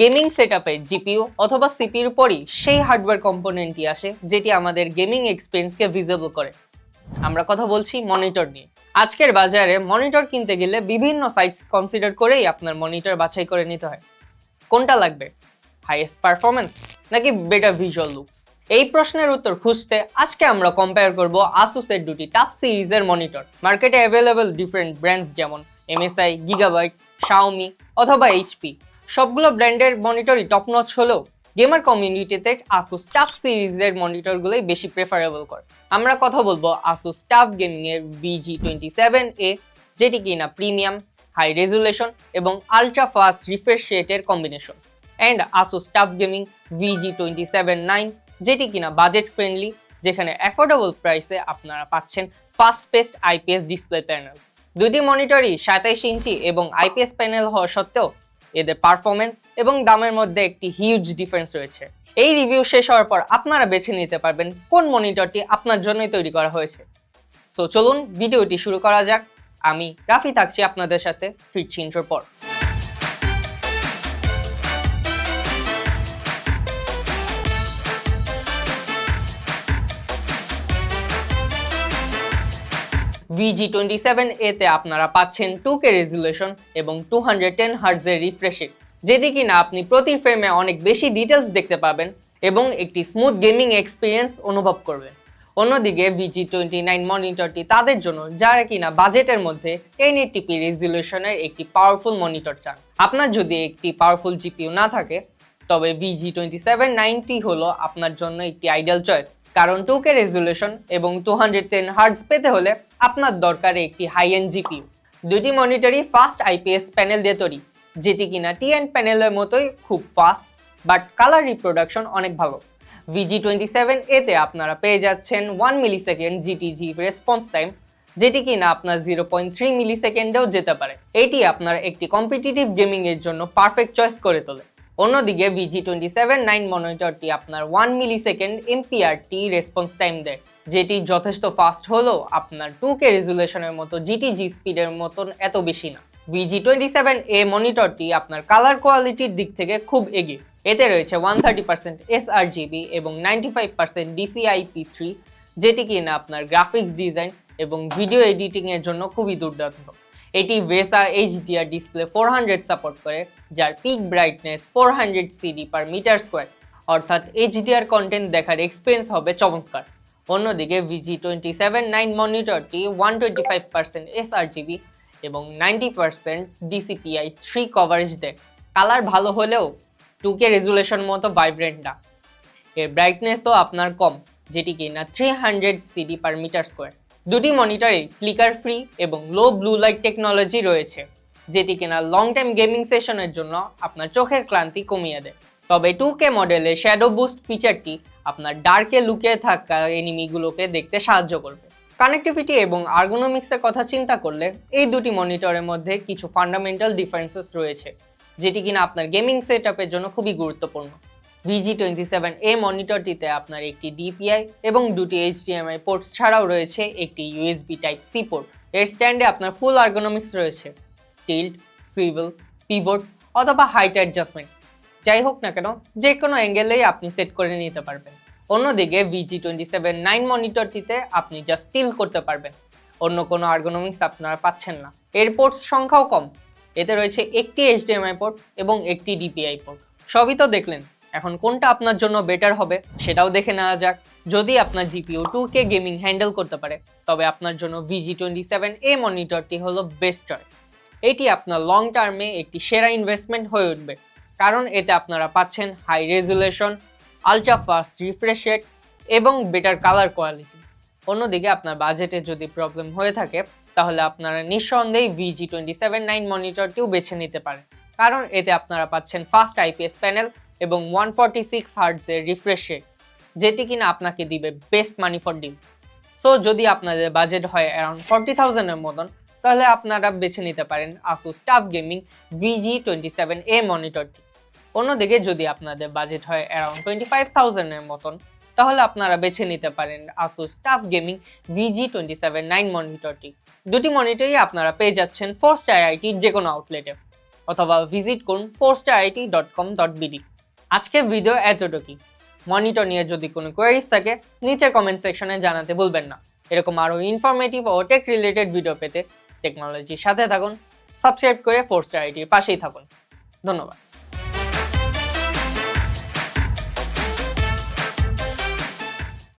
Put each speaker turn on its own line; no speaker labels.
Gaming set আপে GPU অথবা সিপির পরই সেই হার্ডওয়্যার কম্পোনেন্টই আসে, যেটি আমাদের গেমিং এক্সপিরিয়েন্সকে ভিজিবল করে। আমরা কথা বলছি মনিটর নিয়ে। আজকের বাজারে মনিটর কিনতে গেলে বিভিন্ন সাইজ কনসিডার করেই আপনার মনিটর বাছাই করে নিতে হয়। কোনটা লাগবে? হাইয়েস্ট পারফরমেন্স নাকি বেটার ভিজুয়াল লুকস এই প্রশ্নের উত্তর খুঁজতে আজকে আমরা কম্পেয়ার করব আসুসের দুটি টাফ সিরিজের মনিটর মার্কেটে অ্যাভেলেবল ডিফারেন্ট ব্র্যান্ডস যেমন এমএসআই গিগাবাইট শাওমি অথবা এইচপি সবগুলো ব্র্যান্ডের মনিটরই টপ নচ হলেও গেমার কমিউনিটিতে আসুস টাফ সিরিজের মনিটরগুলোই বেশি প্রেফারেবল করে। আমরা কথা বলব আসুস টাফ গেমিংয়ের ভিজি টোয়েন্টি সেভেন এ যেটি কিনা প্রিমিয়াম হাই রেজুলেশন এবং আলট্রা ফাস্ট রিফ্রেশ রেটের combination and ASUS TUF gaming VG twenty seven nine যেটি কিনা বাজেট ফ্রেন্ডলি যেখানে অ্যাফোর্ডেবল প্রাইসে আপনারা পাচ্ছেন fast paced IPS display panel দুটি মনিটরই সাতাইশ ইঞ্চি এবং আইপিএস প্যানেল হওয়া সত্ত্বেও এদের পারফরমেন্স এবং দামের মধ্যে একটি হিউজ ডিফারেন্স রয়েছে। এই রিভিউ শেষ হওয়ার পর আপনারা বেছে নিতে পারবেন কোন মনিটরটি আপনার জন্যই তৈরি করা হয়েছে। সো চলুন ভিডিওটি শুরু করা যাক। আমি রাফি থাকছি আপনাদের সাথে ফিরছি ইন্টোর পর। ভিজি টোয়েন্টি সেভেন এতে আপনারা পাচ্ছেন টু কে রেজুলেশন এবং টু হান্ড্রেড টেন হার্জের রিফ্রেশিং যেটি কিনা আপনি প্রতি ফ্রেমে অনেক বেশি ডিটেলস দেখতে পাবেন এবং একটি স্মুথ গেমিং এক্সপিরিয়েন্স অনুভব করবেন। অন্যদিকে ভিজি টোয়েন্টি নাইন মনিটরটি তাদের জন্য যারা কিনা বাজেটের মধ্যে টেন এইটিপি রেজুলেশনের একটি পাওয়ারফুল মনিটর চান। আপনার যদি একটি পাওয়ারফুল জিপিইউ না থাকে তবে ভিজি টোয়েন্টি সেভেন নাইনটি হলো আপনার জন্য একটি আইডিয়াল চয়েস কারণ টু কে রেজুলেশন এবং টু হান্ড্রেড টেন হার্টস পেতে হলে আপনার দরকার একটি হাই এন্ড জিপিইউ দুটি মনিটরই ফাস্ট আইপিএস প্যানেল দিয়ে তৈরি, যেটি কিনা টিএন প্যানেলের মতোই খুব ফাস্ট বাট কালার রিপ্রোডাকশন অনেক ভালো। ভিজি টোয়েন্টি সেভেন এতে আপনারা পেয়ে যাচ্ছেন one millisecond GTG response time যেটি কিনা আপনার জিরো পয়েন্ট থ্রি মিলি সেকেন্ডেও যেতে পারে। এটি আপনার একটি কম্পিটিটিভ গেমিংয়ের জন্য পারফেক্ট চয়েস করে তোলে। অন্যদিকে ভিজি টোয়েন্টি সেভেন নাইন মনিটরটি আপনার one millisecond MPRT response time দেয়, যেটি যথেষ্ট ফাস্ট হলেও আপনার টু কে রেজুলেশনের মতো জিটিজি স্পিডের মতন এত বেশি না। ভিজি টোয়েন্টি সেভেন এ মনিটরটি আপনার কালার কোয়ালিটির দিক থেকে খুব এগিয়ে। এতে রয়েছে one thirty percent S R GB এবং ninety five percent DCIP three যেটি কিনা আপনার গ্রাফিক্স ডিজাইন এবং ভিডিও এডিটিংয়ের জন্য খুবই দুর্দান্ত। এটি VESA HDR display four hundred support করে, যার peak brightness four hundred CD per metre square অর্থাৎ এইচডিআর কন্টেন্ট দেখার এক্সপিরিয়েন্স হবে চমৎকার। অন্যদিকে VG twenty seven nine মনিটরটি one twenty five percent S R GB এবং ninety percent DCPI three coverage দেয়। Colour ভালো হলেও টু কে রেজুলেশন মতো ভাইব্রেন্ট না। এর ব্রাইটনেসও আপনার কম, যেটি কিনা three hundred CD per metre square দুটি মনিটরে ফ্লিকার ফ্রি এবং লো ব্লু লাইট টেকনোলজি রয়েছে, যেটি কিনা লং টাইম গেমিং সেশনের জন্য আপনার চোখের ক্লান্তি কমিয়ে দেয়। তবে টু কে মডেলের শ্যাডো বুস্ট ফিচারটি আপনার ডার্কে লুকিয়ে থাকা এনিমিগুলোকে দেখতে সাহায্য করবে। কানেক্টিভিটি এবং আর্গোনমিক্সের কথা চিন্তা করলে এই দুটি মনিটরের মধ্যে কিছু ফান্ডামেন্টাল ডিফারেন্সেস রয়েছে, যেটি কিনা আপনার গেমিং সেট জন্য খুবই গুরুত্বপূর্ণ। ভিজি টোয়েন্টি সেভেন এ মনিটরটিতে আপনার একটি ডিপিআই এবং দুটি এইচডিএমআই পোর্টস ছাড়াও রয়েছে একটি ইউএসবি টাইপ সি পোর্ট এর স্ট্যান্ডে আপনার ফুল আর্গোনমিক্স রয়েছে। টিল্ট সুইভেল পিভট অথবা হাইট অ্যাডজাস্টমেন্ট যাই হোক না কেন যে কোনো অ্যাঙ্গেলেই আপনি সেট করে নিতে পারবেন। অন্যদিকে ভিজি টোয়েন্টি সেভেন নাইন মনিটরটিতে আপনি জাস্ট স্টিল করতে পারবেন। অন্য কোনো আর্গোনমিক্স আপনারা পাচ্ছেন না। এর পোর্টস সংখ্যাও কম। এতে রয়েছে একটি এইচডিএমআই পোর্ট এবং একটি ডিপিআই পোর্ট সবই তো দেখলেন। এখন কোনটা আপনার জন্য বেটার হবে সেটাও দেখে নেওয়া যাক। যদি আপনার GPU two K gaming handle করতে পারে, তবে আপনার জন্য ভিজি টোয়েন্টি সেভেন এ মনিটরটি হলো বেস্ট চয়েস এটি আপনার লং টার্মে একটি সেরা ইনভেস্টমেন্ট হয়ে উঠবে, কারণ এতে আপনারা পাচ্ছেন high resolution ultra fast refresh rate এবং বেটার কালার কোয়ালিটি অন্যদিকে আপনার বাজেটে যদি প্রবলেম হয়ে থাকে, তাহলে আপনারা নিঃসন্দেহে ভিজি টোয়েন্টি সেভেন নাইন মনিটরটিও বেছে নিতে পারেন, কারণ এতে আপনারা পাচ্ছেন ফাস্ট আইপিএস প্যানেল এবং ওয়ান ফর্টি সিক্স হার্টসের রিফ্রেশ রেট যেটি কিনা আপনাকে দিবে best money for deal so যদি আপনাদের বাজেট হয় অ্যারাউন্ড ফর্টি থাউজেন্ডের মতন, তাহলে আপনারা বেছে নিতে পারেন ASUS TUF gaming VG twenty seven A মনিটরটি অন্যদিকে যদি আপনাদের বাজেট হয় অ্যারাউন্ড টোয়েন্টি ফাইভ থাউজেন্ডের মতন, তাহলে আপনারা বেছে নিতে পারেন ASUS TUF gaming VG twenty seven nine মনিটরটি দুটি মনিটরই আপনারা পেয়ে যাচ্ছেন ফোর স্টার আইটির যে কোনো আউটলেটে অথবা ভিজিট করুন four star IT dot com dot BD আজকের ভিডিও এতটুকুই। মনিটর নিয়ে যদি কোনো কোয়ারিজ থাকে নিচে কমেন্ট সেকশনে জানাতে ভুলবেন না। এরকম আরও ইনফরমেটিভ ও টেক রিলেটেড ভিডিও পেতে টেকনোলজির সাথে থাকুন সাবস্ক্রাইব করে ফোরস্টার আইটির পাশেই থাকুন। ধন্যবাদ।